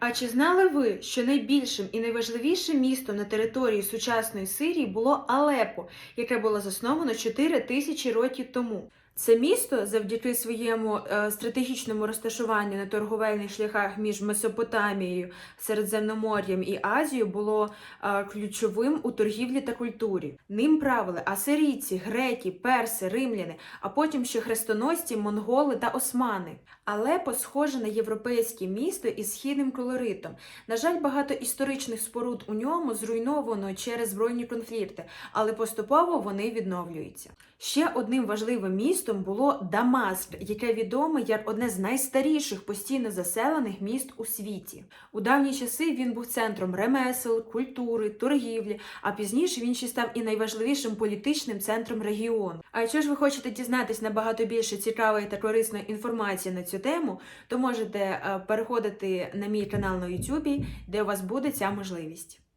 А чи знали ви, що найбільшим і найважливішим містом на території сучасної Сирії було Алепо, яке було засновано 4 тисячі років тому? Це місто завдяки своєму е, стратегічному розташуванню на торговельних шляхах між Месопотамією, Середземномор'ям і Азією було е, ключовим у торгівлі та культурі. Ним правили асирійці, греки, перси, римляни, а потім ще хрестоносці, монголи та османи. Алепо схоже на європейське місто із східним колоритом. На жаль, багато історичних споруд у ньому зруйновано через збройні конфлікти, але поступово вони відновлюються. Ще одним важливим містом було Дамаск, яке відоме як одне з найстаріших постійно заселених міст у світі. У давні часи він був центром ремесел, культури, торгівлі, а пізніше він ще став і найважливішим політичним центром регіону. А якщо ж ви хочете дізнатись набагато більше цікавої та корисної інформації на цю тему, то можете е, переходити на мій канал на YouTube, де у вас буде ця можливість.